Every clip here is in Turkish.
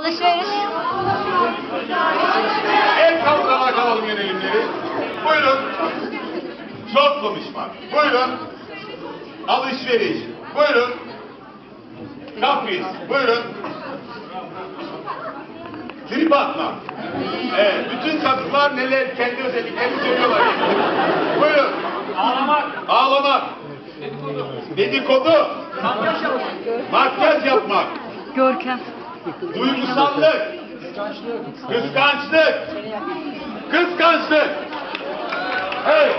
Alışveriş. El kaldırarak alalım yönelimleri. Buyurun. Çok konuşma. Buyurun. Alışveriş. Buyurun. Kapris. Buyurun. Trip atma. Evet, bütün kadınlar neler kendi özelliklerini söylüyorlar. Buyurun. Ağlamak. Ağlamak. Dedikodu. Makyaj yapmak. Görkem. Duygusallık. Kıskançlık. Kıskançlık. Evet.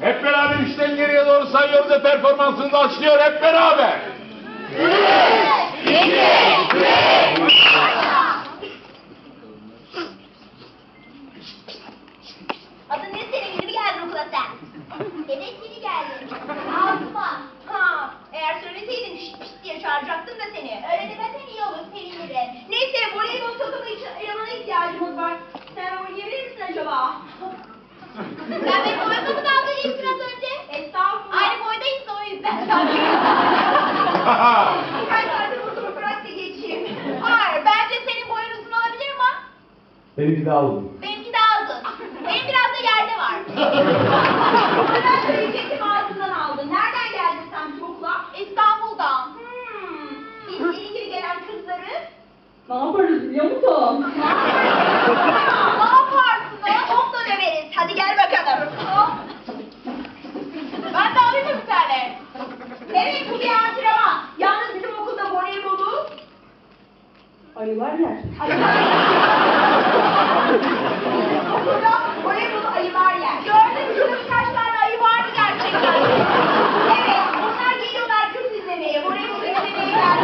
Hep beraber üçten geriye doğru sayıyoruz ve performansını da açlıyor hep beraber. Adın ne senin yeni mi geldin okula sen? evet yeni geldim. Ağzıma. Eğer söyleseydin şşt pşt diye çağıracaktım da seni. Öyle demesen iyi olur sevinirim. Neyse voleybol takımı için elemana ihtiyacımız var. Sen oynayabilir misin acaba? sen benim boyumu mu dalga geçtin az önce? Estağfurullah. Aynı boydayız da o yüzden. Birkaç saattir oturup bırak da geçeyim. Hayır bence senin boyun uzun olabilir mi? Benimki daha uzun. Benimki daha uzun. Benim biraz da yerde var. Sen söyleyecektim Ne yaparız biliyor musun? ne yaparsınız? Çok da döveriz. Hadi gel bakalım. Ben de alayım bir tane? Evet bu bir antrenman. Yalnız bizim okulda voleybolu Ayılar yer. Burada voleybolu ayılar yer. Gördün mü şurada birkaç tane ayı vardı gerçekten. evet, onlar geliyorlar kız izlemeye, voleybolu izlemeye geldiler.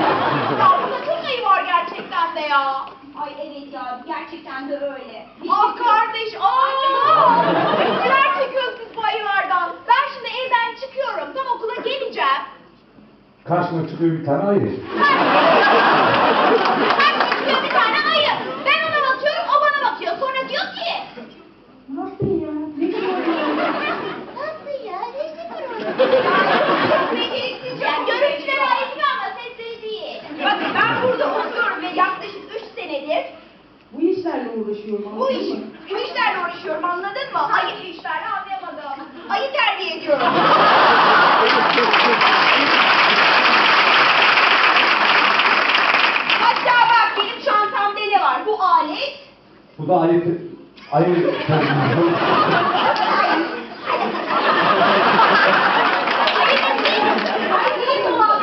Ya burada çok ayı var gerçekten de ya. Ay evet ya, gerçekten de öyle. Ah kardeş, aa! Neler çekiyorsunuz bu ayılardan? Ben şimdi evden çıkıyorum, tam okula geleceğim. Karşıma çıkıyor bir tane ayı. Bak çıkıyor bir tane ayı. Ben ona bakıyorum, o bana bakıyor. Sonra diyor ki... Nasıl ya? Ne kadar Nasıl ya? Ne Beceriksiz yani görüntüleri ayırıyor ama sesleri değil. Bakın ben burada oturuyorum ve yaklaşık 3 senedir Bu işlerle uğraşıyorum. bu iş, bu işlerle uğraşıyorum anladın mı? Ayı işlerle anlayamadım. Ayı terbiye ediyorum. Hatta bak benim çantamda ne var? Bu alet. Bu da alet.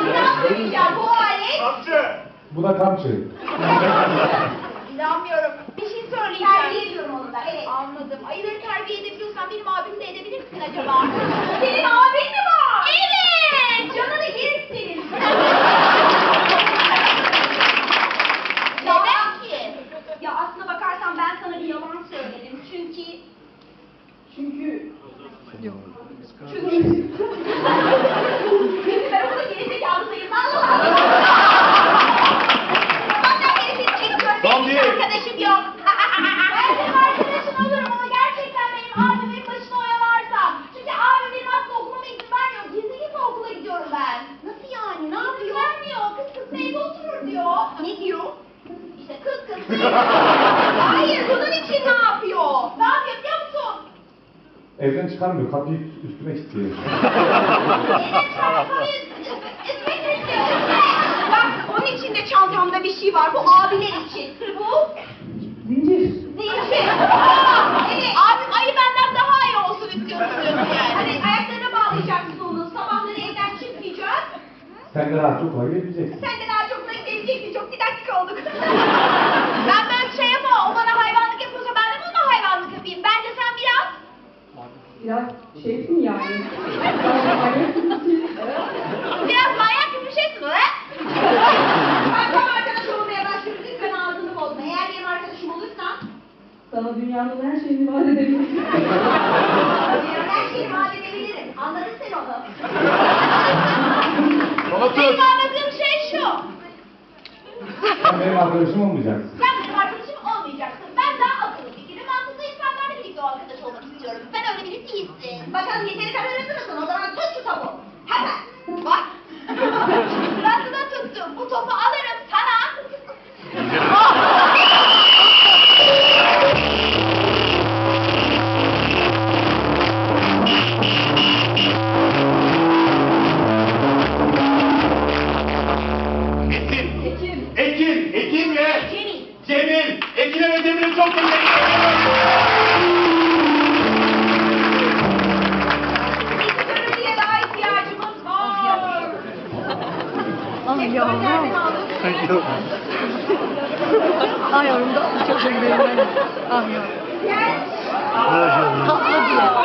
Ne yapacağım? Bu alet. Amca. Bu da kamçı. İnanmıyorum. Bir şey söyleyeceğim. Terbiye ediyorum onu da. Evet. Anladım. Ayıları terbiye edebiliyorsan benim abimi de edebilir misin acaba? Senin abin mi var? Evet. Canını yerim senin. Neden ki? Ya aslına bakarsan ben sana bir yalan söyledim. Çünkü... Çünkü Çünkü... Çünkü ben orada gerizekalı sayılmam. Zaten benim hiç çekiyorum. Son Benim bir. arkadaşım yok. ben senin arkadaşın olurum ama gerçekten benim abimin başına oyalarsa. Çünkü abim benim aslında okumama izin vermiyor. Gizli gizli okula gidiyorum ben. Nasıl yani? Ne yapıyor? Vermiyor. Kız kız evde oturur diyor. Ne diyor? İşte kız kız Hayır bunun için ne yapıyor? Ne yapıyor biliyor musun? Evden çıkarmıyor. Kapıyı üstüne kilitliyor. Bak onun içinde çantamda bir şey var. Bu abiler için. Bu zincir. zincir. Aa, evet. Abim ayı benden daha iyi olsun istiyorsun diyorsun yani. Hani ayaklarına bağlayacaksın onu. Sabahları evden çıkmayacak. Sen de rahat çok ayı edeceksin. Sen de daha çok nakit edeceksin. Çok didaktik olduk. ben böyle bir şey yapamam. O bana hayvanlık yapıyorsa ben de ona hayvanlık yapayım. Bence sen biraz Biraz şeysin yani. Biraz ayak gibisin. Biraz manyak gibi bir şeysin öyle. ben tam arkadaş olmaya başlıyorum. Lütfen ağzını bozma. Eğer benim arkadaşım olursan Sana dünyanın her şeyini vaat edebilirim. diyorum her şeyi vaat edebilirim. Anladın sen onu. Bana Benim anladığım şey şu. Sen benim arkadaşım olmayacaksın. Sen benim arkadaşım olmayacaksın. Ben daha akıllı fikirli, mantıklı insanlarla birlikte o arkadaş olmak istiyorum. Sen öyle birisi değilsin. Bakalım yeteri kadar hızlı mısın? O zaman tut şu topu. Hemen. Bak. Demir'e çok teşekkür ederim. Var. Ay yavrum. da çok ederim. Ay yavrum. Tatlı diye.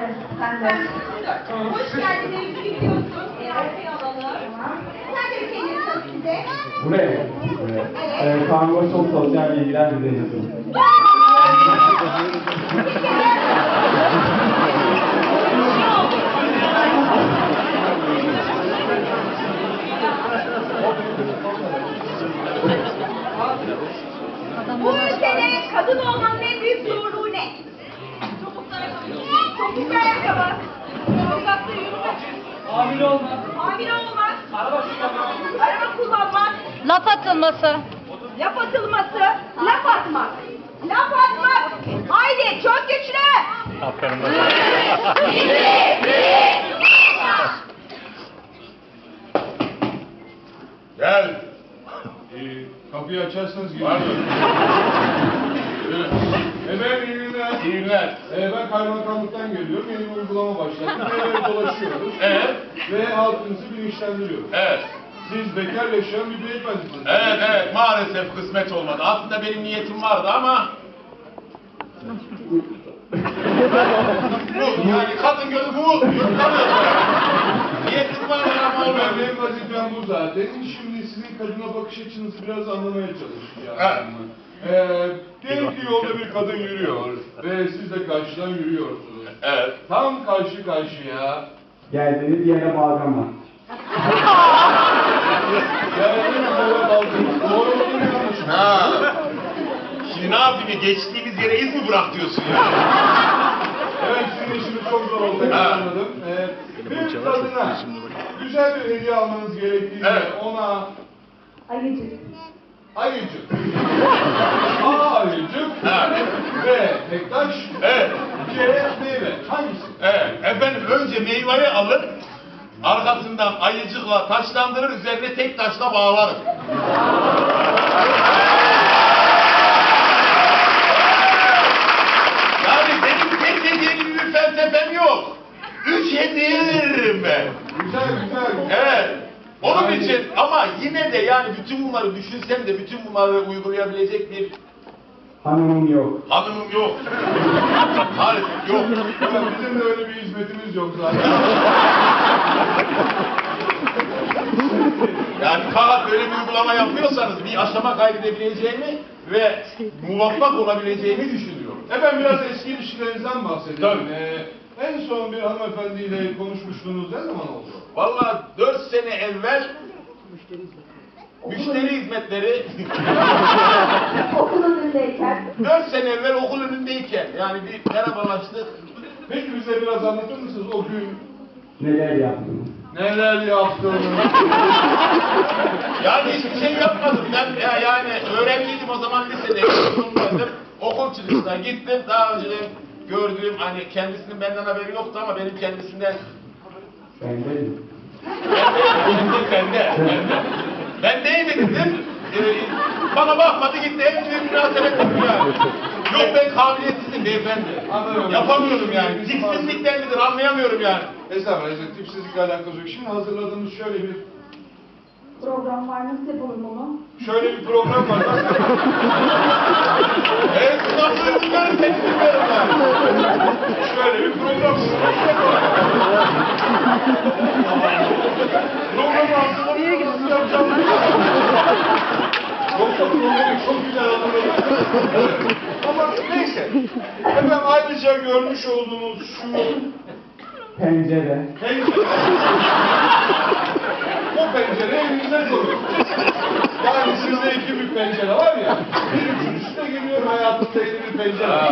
Evet, sen dört. Hoş geldin evimizi biliyorsun. Bir alalım. Sen de bir bize. Buraya. Evet. Ee, Kango çok sosyal bilgiler düzenliyorsun. Bu ülkede kadın olmanın en büyük zorluğu ne? Ayakkabı. Topuklu ayakkabı. Sokakta yürümek. Hamile olmak. Hamile olmak. Araba kullanmak. Araba kullanmak. Laf atılması. Laf atılması. Laf atmak. Laf atmak. Haydi çok güçlü. Gel. Ee, kapıyı açarsanız Var mı? Efendim iyi günler. Ee, ben kaymakamlıktan geliyorum. Yeni bir uygulama başlattım. Evlere dolaşıyoruz. Evet. Ve halkınızı bilinçlendiriyoruz. Evet. Siz bekar yaşayan bir beyefendisiniz. Evet evet maalesef kısmet olmadı. Aslında benim niyetim vardı ama bu yani kadın gözü bu. Niyetim vardı ama Ben olmadı. benim vazifem bu zaten. Şimdi sizin kadına bakış açınızı biraz anlamaya çalışacağım. Evet. Ee, ki yolda bir kadın yürüyor ve siz de karşıdan yürüyorsunuz. Evet. Tam karşı karşıya Geldiğiniz yere bağlama. Geldiniz böyle kaldınız. Doğru mu yanlış mı? Ha. Şimdi ne yapayım? Geçtiğimiz yere iz mi bırak diyorsun ya? Evet sizin işiniz çok zor oldu Ha. anladım. Ee, bir kadına güzel bir hediye almanız gerektiğinde Evet. ona Ayıcık. Ayıcık, A ayıcık Ha. ve tektaş Evet. C meyve. Hangisi? Evet. Efendim önce meyveyi alır, arkasından ayıcıkla taşlandırır, üzerine tek taşla bağlarım. Yani benim tek hediye gibi bir felsefem yok. Üç hediye veririm ben. Güzel güzel. Evet. Onun Yani- için ama yine de yani bütün bunları düşünsem de bütün bunları uygulayabilecek bir Hanımım yok. hanımım yok. Maalesef yok. Evet, bizim de öyle bir hizmetimiz yok zaten. Yani fakat böyle bir uygulama yapıyorsanız bir aşama kaydedebileceğimi ve muvaffak olabileceğimi düşünüyorum. Efendim biraz eski ilişkilerinizden bahsedelim. Tabii. Ee, en son bir hanımefendiyle konuşmuşluğunuz ne zaman oldu? Vallahi 4 sene evvel müşteri hizmetleri Okul önündeyken. 4 sene evvel okul önündeyken yani bir merhabalaştık. Peki bize biraz anlatır mısınız o gün Neler yaptınız? neler yaptığını? Yani hiçbir şey yapmadım. Ben ya yani öğrenciydim o zaman lisede. Okul çıkışına gittim. Daha önce gördüğüm hani kendisinin benden haberi yoktu ama benim kendisinden Ben değilim. bende bende bende. Ben neydi dedim. Ee, bana bakmadı gitti. En büyük münasebet yapıyor yani. Yok ben kabiliyetsizim beyefendi. Anlıyorum. Yapamıyorum yani. Tipsizlikten midir anlayamıyorum yani. Estağfurullah, estağfurullah. tipsizlikle alakası yok. Şimdi hazırladığımız şöyle bir Program var nasıl yapalım onu? şöyle bir program var. Evet nasıl uygularım seni bilmiyorum yani. şöyle bir program var. Programı hazırladık. Nasıl yapacağımızı Çok çok programı çok güzel. Evet. Ama neyse. Efendim ayrıca görmüş olduğunuz şu Pencere. pencere. O pencere evinizde duruyor. Yani sizde iki büyük pencere var ya. Bir üçüncüsü de geliyor hayatımda yeni bir pencere.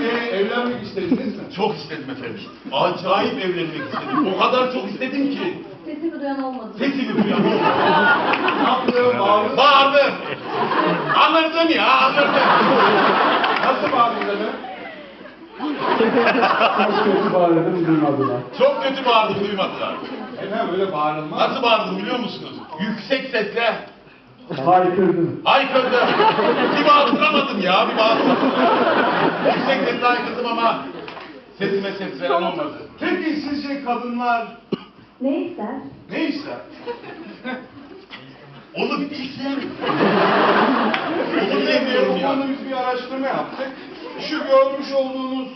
E, evlenmek istedim efendim. Acayip evlenmek istedim. O kadar çok istedim ki. Sesimi duyan olmadı. Sesini duyan. Ne yaptın? Bağırdın. Bağırdım. Anladın ya anladın. Nasıl bağırdın efendim? Çok kötü bağırdım duymadılar. Çok kötü bağırdım duymadılar. Efendim öyle bağırılmaz. Nasıl bağırdım biliyor musunuz? Yüksek sesle Haykırdım. haykırdım. Bir bağırtıramadım ya bir bağırtıramadım. Yüksek sesle haykırdım ama sesime ses veren olmadı. Peki sizce kadınlar Ne ister? ne ister? Onu bir bilsem. Onu bilmiyorum ya. konuda biz bir araştırma yaptık. Şu görmüş olduğunuz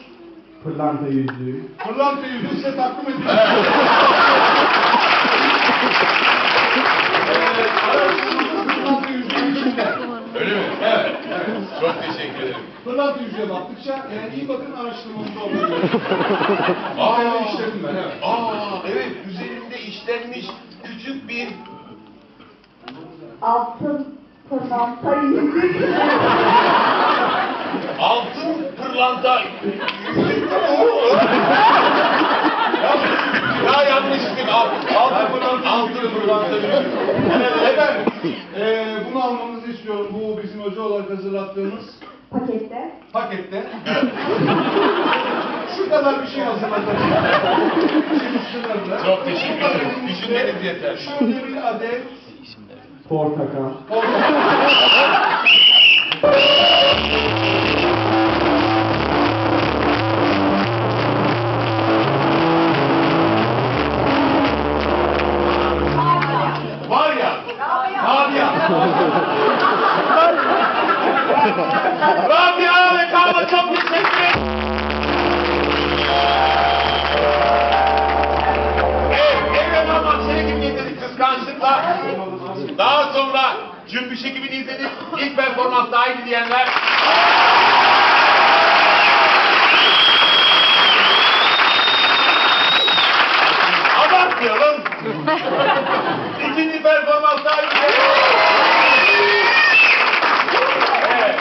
Pırlanta yüzüğü. pırlanta yüzüğü size takdim edeceğim. Evet, araştırmamız pırlanta yüzüğü içinde. Öyle mi? Evet, evet. Çok teşekkür ederim. Pırlanta yüzüğe baktıkça yani iyi bakın araştırmamızda gibi. Aa, işledim ben, evet. Aa evet üzerinde işlenmiş küçük bir Altın pırlanta yüzük. altın pırlanta. ya yanlış bir alt- altın pırlanta. Altın pırlanta. Evet, efendim, eee, bunu almanızı istiyorum. Bu bizim özel olarak hazırlattığımız Pakette. pakette. Şu kadar bir şey hazırladık. Şimdi sınırlı. Çok teşekkür ederim. Düşünmeniz yeter. Şöyle bir adet Portakal. Var İlk performans aynı diyenler. Abartmayalım. İkinci performans daha Evet.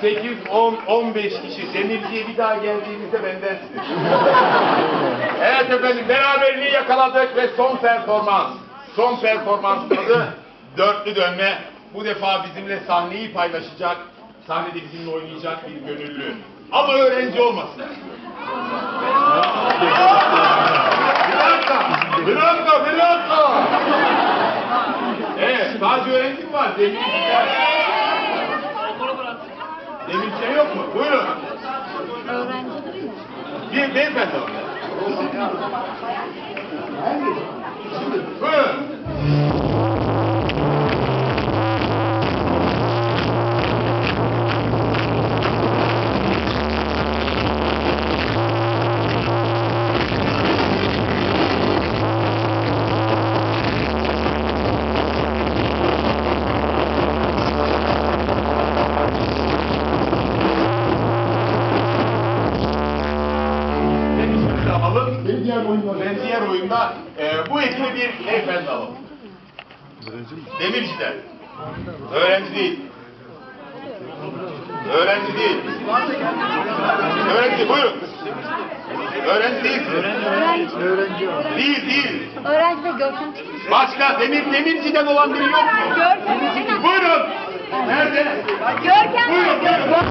8, 10, 15 kişi demirciye bir daha geldiğimizde bendensiniz. evet efendim beraberliği yakaladık ve son performans. Son performans adı dörtlü dönme. Bu defa bizimle sahneyi paylaşacak, sahnede bizimle oynayacak bir gönüllü. Ama öğrenci olmasın. Bir dakika, bir dakika, bir dakika. Evet, sadece öğrenci mi var? Demirciler. Demirciler yok mu? Buyurun. Bir beyefendi. Buyurun. Bir beyefendi alalım. Demirciler. Öğrenci değil. Öğrenci değil. Öğrenci değil, buyurun. Öğrenci değil. Öğrenci. Değil, değil. Öğrenci de Görkem çıkmış. Başka demir demirciden olan biri yok mu? Görkem. Buyurun. Nerede? Görkem. Buyurun, buyurun. Merhaba.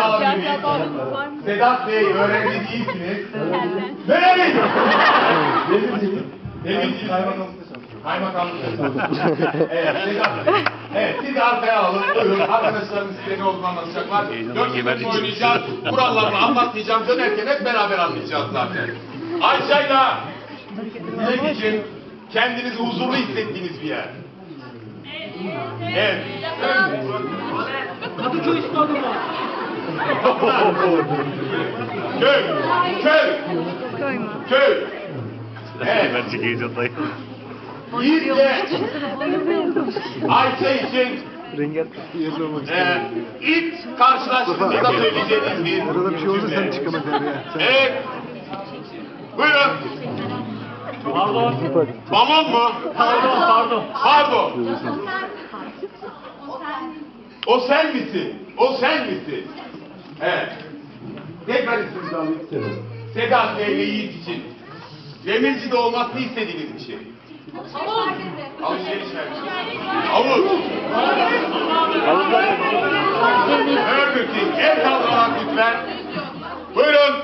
Alabilir miyim? Sedat Bey, öğrenci değilsiniz. Nereli? Demirci. Demirci. Kaymakamlık. evet, Sedat Bey. Evet, siz arkaya alın. Buyurun. Arkadaşlarımız size ne olduğunu anlatacaklar. Dört kişi oynayacağız. Kurallarını anlatmayacağım. Dönerken hep beraber anlayacağız zaten. Ayşe'yle Dilek için kendinizi huzurlu hissettiğiniz bir yer. Evet. Kadıköy stadı var. Köy. Köy. Köy mü? Köy. Evet. Ben çıkacağım dayı. Yiğit'le Ayşe için Rengar Ee, ilk karşılaştığımızda söyleyeceğiniz bir Arada bir şey olursa sen çıkamadın ya. Evet. Buyurun. Pardon. Balon mu? Pardon, pardon. Pardon. O sen misin? O sen misin? Evet. Tekrar isminizi alayım. Sedat Bey ve Yiğit için. Demirci'de olmasını istediğiniz bir şey. Alışveriş merkezi. Burger King. El kaldırarak lütfen. Buyurun.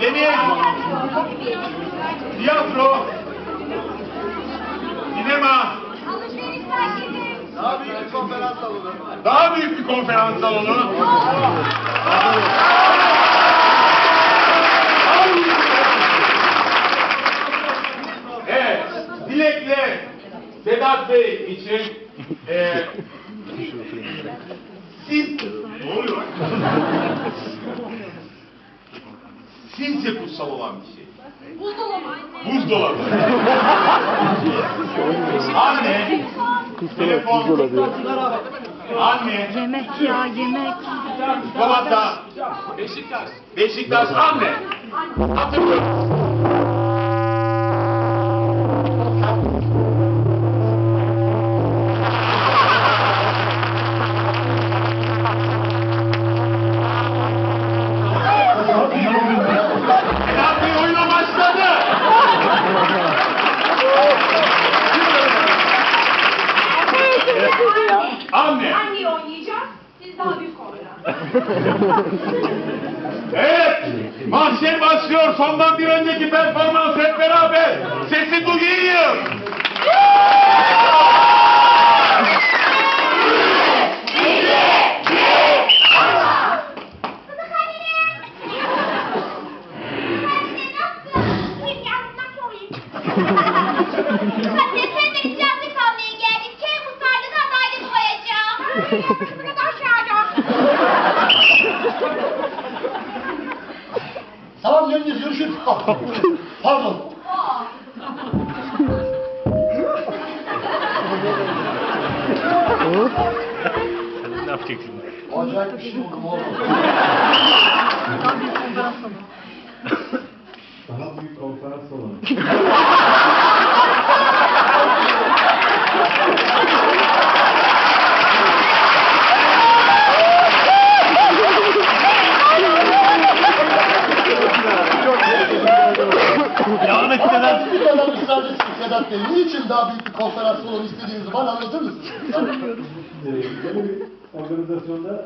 Demir. Tiyatro. Sinema. Daha büyük bir konferans salonu. Daha büyük bir konferans salonu. Evet, Dilek'le Sedat Bey için e, siz ne oluyor? Sizce kutsal olan bir şey. Buzdolabı. Anne, telefon, anne, Yemek ya yemek. Galata, Beşiktaş, Beşiktaş, anne. Hatırlıyorum. Sondan bir Şey buldum oğlum. Daha büyük konferans salonu. Devam et Sedat. Bir kadar ısrar etsin Sedat Bey. Niçin daha büyük bir konferans salonu istediğinizi bana anlatır mısınız? Ee, Böyle bir organizasyonda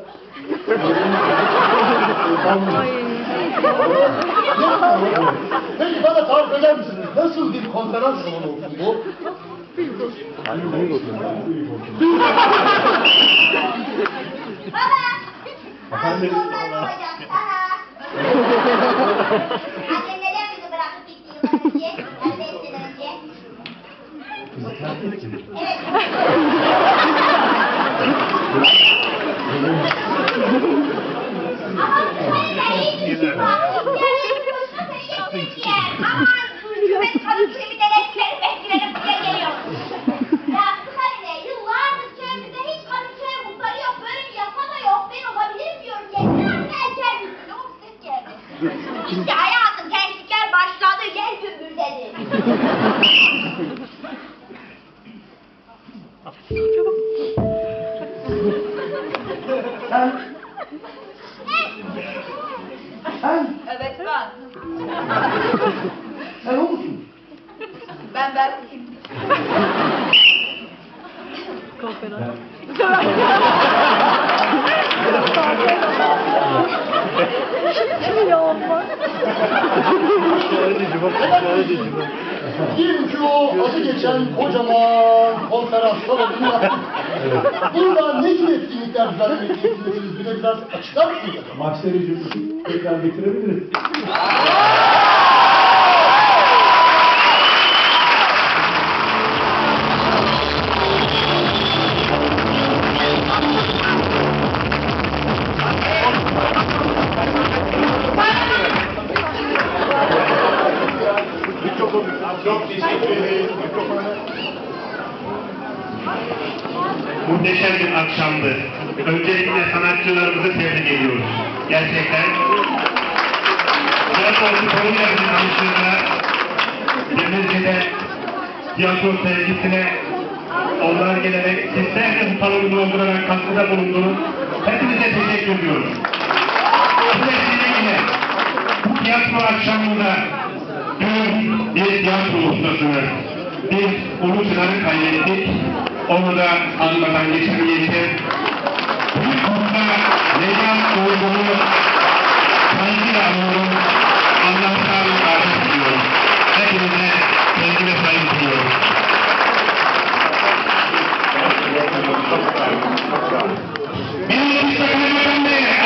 Peki bana tarif eder misiniz? Nasıl bir konferans salonu olsun bu? Baba. Efendim? Annem neden bizi bırakıp gitti yıllar önce? Ben beş sene önce. Evet. Ama sen de iyi İşte hayatım gençlikler başladı. Gel gümbür dedi. Sen... Sen... Evet ben. Sen o musun? Ben ben. Diyelim ki o adı geçen kocaman konferans salonunu yaptık. Burada ne tür etkinlikler düzenlemek istiyorsunuz? Bize biraz açıklar mısınız? Maçları cümlesi tekrar getirebiliriz. Gerçekten Tiyatro Spor'un yapımcısında Denizli'de tiyatro sevgisine onlar gelerek sizler de bu salonu doldurarak katkıda bulundunuz. Hepinize teşekkür ediyoruz. Vesileyle bu tiyatro akşamında dün bir tiyatro ustasını, biz Ulu Çınar'ı kaybettik. Onu da anmadan geçemeyeceğim. Leyla Doğru'nu saygıyla anıyorum. Anlamsal davet ediyorum. Hepinize sevgi ve saygı diliyorum. Bir iki saygı